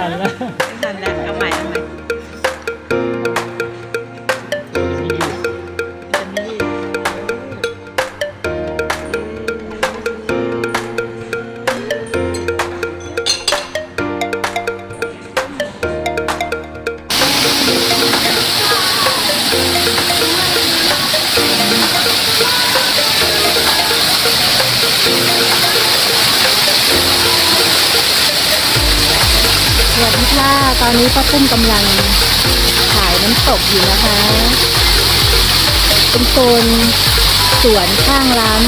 ทันแล้วไม่ทันแล้วเอาใหม่ ตอนนี้ป้าปุ้มกำลังขายน้ำตกอยู่นะคะ เป็นโซนสวนข้างร้าน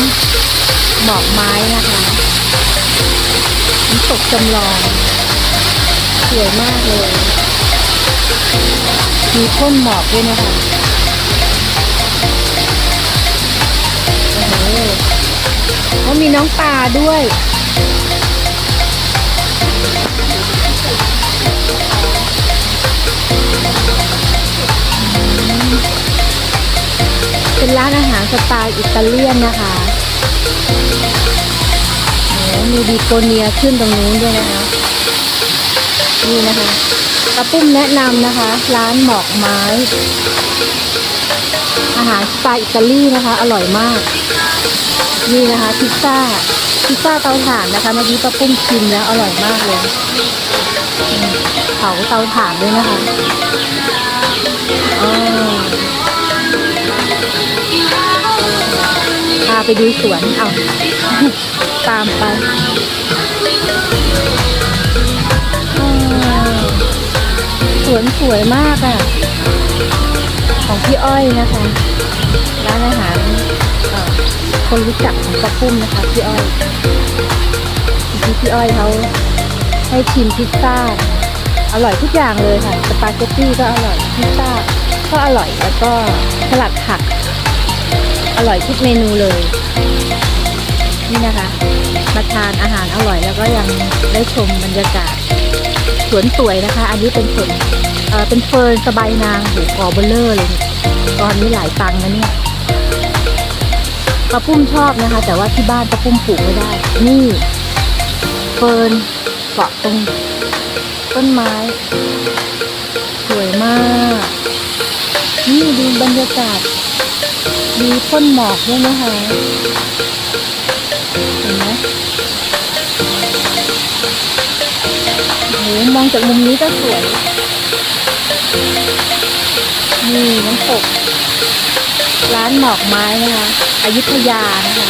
หมอกไม้นะคะน้ำตกจำลอง สวยมากเลย มีพ่นหมอกด้วยนะคะโอ้โหแล้วมีน้องปลาด้วย เป็นร้านอาหารสไตล์อิตาเลียนนะคะมีดีโกเนียขึ้นตรงนู้นด้วยนะคะ นี่นะคะตะปุ้มแนะนำนะคะ ร้านหมอกไม้ อาหารสไตล์อิตาลีนะคะ อร่อยมาก นี่นะคะ พิซซ่า พิซซ่าเตาถ่านนะคะ เมื่อกี้ป้าปุ้มชิมแล้วอร่อยมากเลยเผาเตาถ่านด้วยนะคะพาไปดูสวนเอาตามไปสวนสวยมากอะ่ะ ของพี่อ้อยนะคะ ร้านอาหาร คนรู้จักของป้าปุ้มนะคะพี่อ้อยที่พี่อ้อยเขาให้ชิมพิซซ่า อร่อยทุกอย่างเลยค่ะ สปาเกตตี้ก็อร่อย พิซซ่าก็อร่อย แล้วก็สลัดผัก อร่อยทุกเมนูเลย นี่นะคะมาทานอาหารอร่อยแล้วก็ยังได้ชมบรรยากาศสวนสวยนะคะ อันนี้เป็นสวนเเป็นเฟิร์นสบายนางหูกอเบลเลอร์เลยเนี่ยตอนนี้หลายตังค์นะเนี่ย ป้าปุ้มชอบนะคะ แต่ว่าที่บ้านป้าปุ้มปลูกไม่ได้ นี่เฟิร์นเกาะตรงต้นไม้ สวยมาก นี่ดูบรรยากาศมีพ่นหมอกด้วยนะคะเห็นไหมโอ้โหมองจากมุมนี้ก็สวย นี่น้ำตกร้านหมอกไม้นะคะ อยุธยานะคะ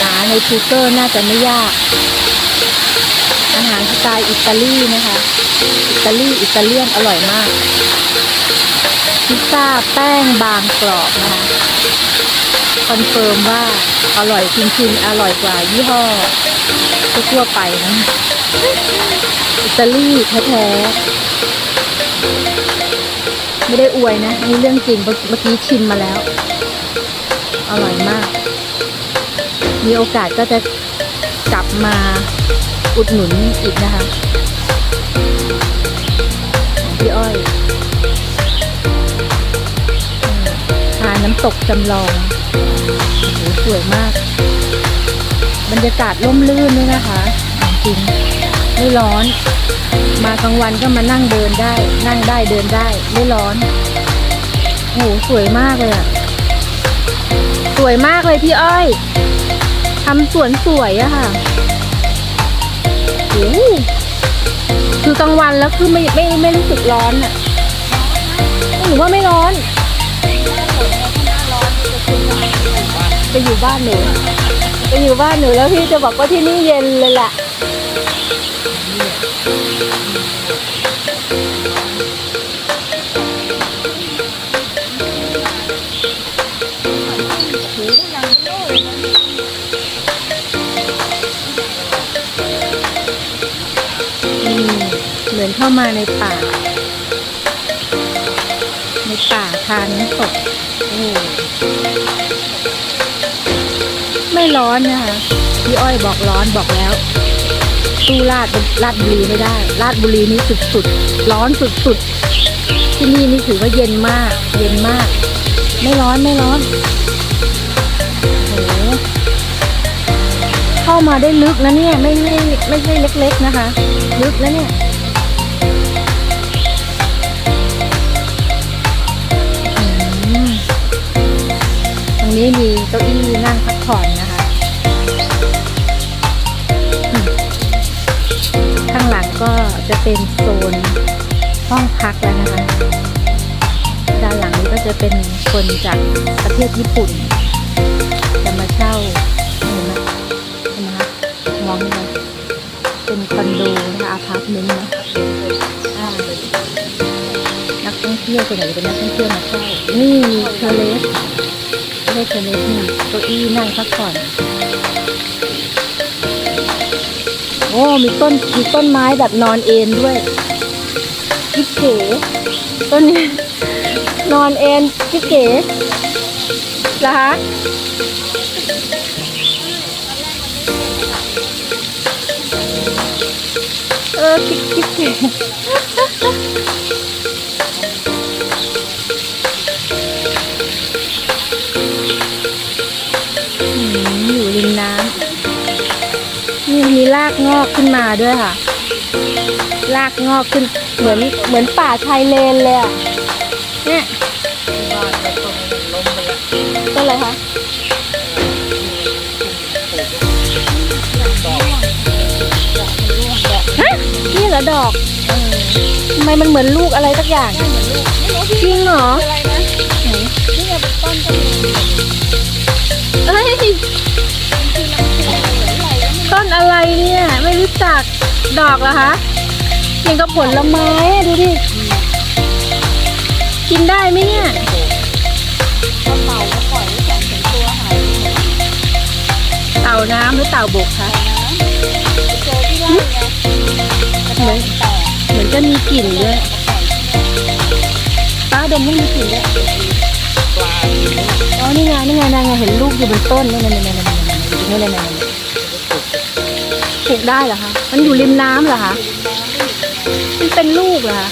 หาในทูเกอร์น่าจะไม่ยาก อาหารสไตล์อิตาลีนะคะ อิตาลีอิตาเลียนอร่อยมาก พิซซ่าแป้งบางกรอบนะคะคอนเฟิร์มว่าอร่อยจริงๆ อร่อยกว่ายี่ห้อทั่วไปนะ อิตาลีแท้ๆ ไม่ได้อวยนะนี่เรื่องจริงเมื่อกี้ชิมมาแล้ว อร่อยมาก มีโอกาสก็จะกลับมาอุดหนุนอีกนะคะพี่อ้อยทานน้ำตกจำลองโอ้โหสวยมาก บรรยากาศร่มรื่นด้วยนะคะ จริง ไม่ร้อน มากลางวันก็มานั่งเดินได้ นั่งได้เดินได้ไม่ร้อนโหสวยมากเลยอะสวยมากเลยพี่อ้อยทำสวนสวยอะค่ะโอ้คือกลางวันแล้วคือไม่ไม่ไม่รู้สึกร้อนอะหนูว่าไม่ร้อน จะอยู่บ้านหนูจะอยู่บ้านหนูแล้วพี่จะบอกว่าที่นี่เย็นเลยแหละ เหมือนเข้ามาในป่า ในป่าทานน้ำตกไม่ร้อนนะคะพี่อ้อยบอกร้อนบอกแล้ว สู้ลาดลาดบุรีไม่ได้ลาดบุรีนี่สุดๆร้อนสุดๆที่นี่นี่ถือว่าเย็นมาก เย็นมาก ไม่ร้อนไม่ร้อนโอ้เข้ามาได้ลึกนะเนี่ย ไม่ไม่ไม่ใช่เล็ก ๆนะคะ ลึกนะเนี่ยตรงนี้มีเก้าอี้นั่งพักผ่อนนะคะ ก็จะเป็นโซนห้องพักแล้วนะคะ ด้านหลังนี้ก็จะเป็นคนจากประเทศญี่ปุ่น จะมาเช่าเห็นไหมเห็นไหมคะมองเห็นไหมเป็นคอนโดนะคะอาพาร์ตเมนต์นะนักท่องเที่ยวส่วนใหญ่จะเป็นนักท่องเที่ยวมาเช่านี่เทอร์เลสไม่ใช่เทเลสนี่เก้าอี้นั่งพักผ่อน โอ้มีต้นมีต้นไม้แบบนอนเอนด้วยกิ๊กเก๋ต้นนี้นอนเอนกิ๊กเก๋เหรอคะเออคิดคิดเก๋ รากงอกขึ้นมาด้วยค่ะ รากงอกขึ้นเหมือนเหมือนป่าชายเลนเลยอะเนี่ยต้นอะไรคะฮะนี่เหรอดอกทำไมมันเหมือนลูกอะไรสักอย่างจริงเหรอเอ้ยต้นอ อะไรเนี่ย ไม่รู้จักดอกเหรอคะยังกับผลไม้อะดูดิ กินได้ไหมเนี่ยเต่าน้ำหรือเต่าบกคะเหมือนเหมือนจะมีกลิ่นด้วยป้าดมไม่มีกลิ่นด้วยอ๋อนี่ไงนี่ไงนี่ไงเห็นลูกอยู่บนต้นนี่นี่นี่นี่นี่นี่นี่นี่ ลูกได้เหรอคะ มันอยู่ริมน้ำเหรอคะ มันเป็นลูกเหรอคะ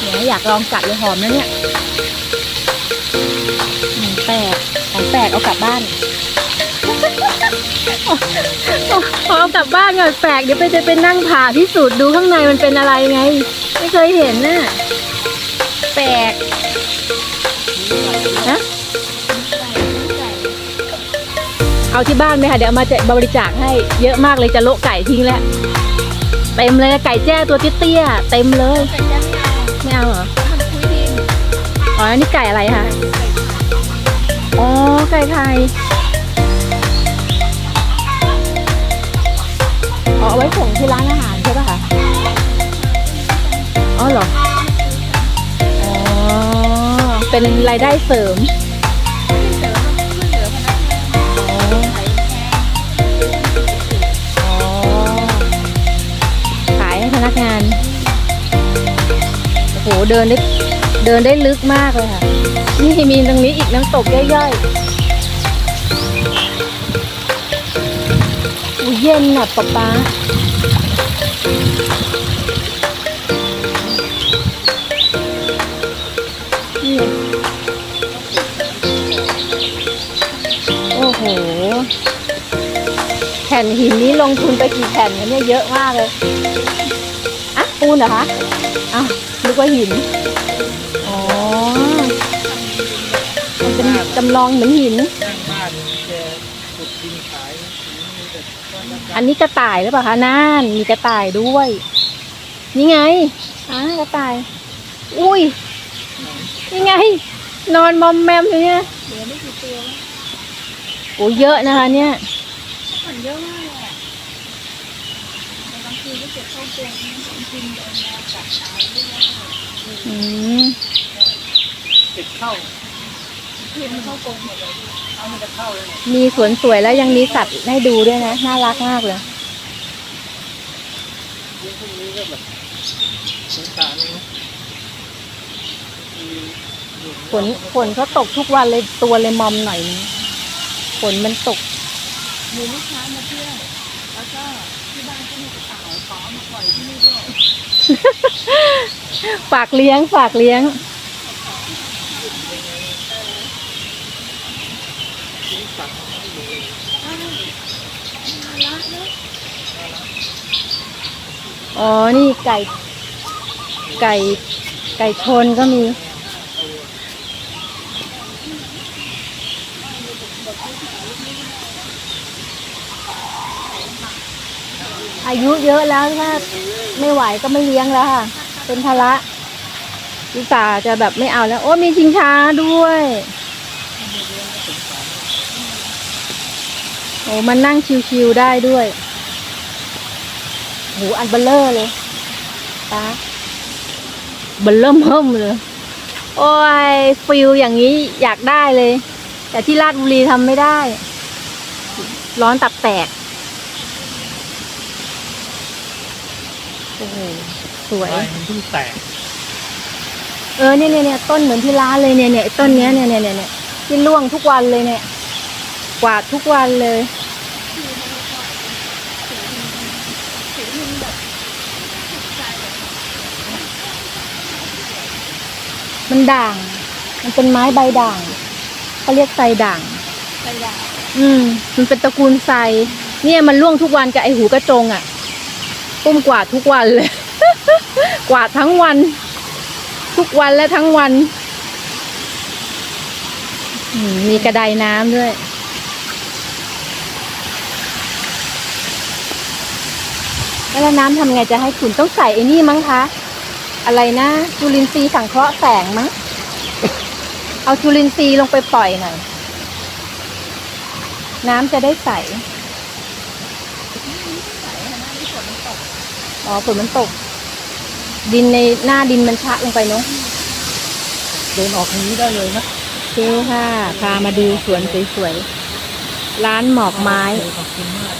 เนี่ยอยากลองกัดเลยหอมนะเนี่ยของแปลกของแปลกเอากลับบ้านพอเอากลับบ้านก่อนแปลกเดี๋ยวไปจะไปนั่งผ่าพิสูจน์ดูข้างในมันเป็นอะไรไง ไม่เคยเห็นน่ะแปลก เอาที่บ้านไหมคะเดี๋ยวมาจะบริจาคให้เยอะมากเลยจะโละไก่ทิ้งแล้วเต็มเลยไก่แจ้ตัวเตี้ยๆเต็มเลยไม่เอาเหรออ๋ออันนี่ไก่อะไรคะอ๋อไก่ไทยอ๋อเอาไว้ส่งที่ร้านอาหารใช่ป่ะคะอ๋อเหรออ๋อเป็นรายได้เสริม นักงาน โอ้โห เดินได้ เดินได้ลึกมากเลยค่ะ นี่มีตรงนี้อีกน้ำตกย่อยๆอูเย็นน่ะป๊าป๊าโอ้โห แผ่นหินนี้ลงทุนไปกี่แผ่นเนี่ยเยอะมากเลย ปูนเหรอคะอ้าวนึกว่าหิน อ๋อ มันเป็นจำลองเหมือนหิน ข้างบ้านแกขุดดินขายมีแต่ก้อนละอันนี้กระต่ายหรือเปล่าคะนั่นมีกระต่ายด้วย นี่ไงอ่ากระต่าย อุ้ยนี่ไง นอนมอมแมมอยู่เนี่ยเหลือไม่กี่ตัวโอ้เยอะนะคะ เนี่ย มันเยอะมาก เลยอะแต่บางทีก็เก็บเข้ากรงบางทีโดนแมวกัดตายด้วยนะอืมติดเข้าคืนมันเข้ากรงหมดเลยเอามันจะเข้าเลยเนี่ยมีสวนสวยแล้วยังมีสัตว์ให้ดูด้วยนะ น่ารักมากเลย เรื่องพวกนี้ก็แบบสงสารนะมีอยู่ฝนฝนเขาตกทุกวันเลยตัวเลยมอมหน่อยนึงฝนมันตก มีลูกค้ามาเที่ยวแล้ว ฝากเลี้ยง ฝากเลี้ยง อ๋อ นี่ไก่ ไก่ ไก่ชนก็มี อายุเยอะแล้วถ้า ไม่ไหวก็ไม่เลี้ยงแล้วค่ะ เป็นภาระอุตส่าจะแบบไม่เอาแล้ว โอ้มีชิงช้าด้วย โอ้มันนั่งชิวๆได้ด้วยโหอันเบลเลอร์เลยตาเบลเริ่มเพิ่มเลย โอ้ยฟิลอย่างนี้อยากได้เลย แต่ที่ราชบุรีทำไม่ได้ ร้อนตับแตก โอ้โหสวยใบมันเพิ่งแตกเออเนี่ยเนี่ยเนี่ยต้นเหมือนที่ร้านเลยเนี่ยเนี่ยไอ้ต้นเนี้ยเนี่ยเนี่ยเนี่ยเนี่ยที่ร่วงทุกวันเลยเนี่ย กวาดทุกวันเลย มันด่าง มันเป็นไม้ใบด่างเขาเรียกไทรด่าง ไปด่าอืม มันเป็นตระกูลไทรเนี่ยมันร่วงทุกวันกับไอหูกระจงอะ่ะ ปุ้มกวาดทุกวันเลย กวาดทั้งวัน ทุกวันและทั้งวันมมีกระไดน้ำด้วย แล้วน้ำทำไงจะให้ขุนต้องใส่ไอ้นี่มั้งคะ อะไรนะจุลินทรีย์สังเคราะห์แสงมั้ง เอาจุลินทรีย์ลงไปปล่อยหน่อย น้ำจะได้ใส อ๋อฝนมันตก ดินในหน้าดินมันชะลงไปเนาะเดินออกทางนี้ได้เลยนะโอเคค่ะพามาดูสวนสวยๆร้านหมอกไม้ ขอบคุณมาก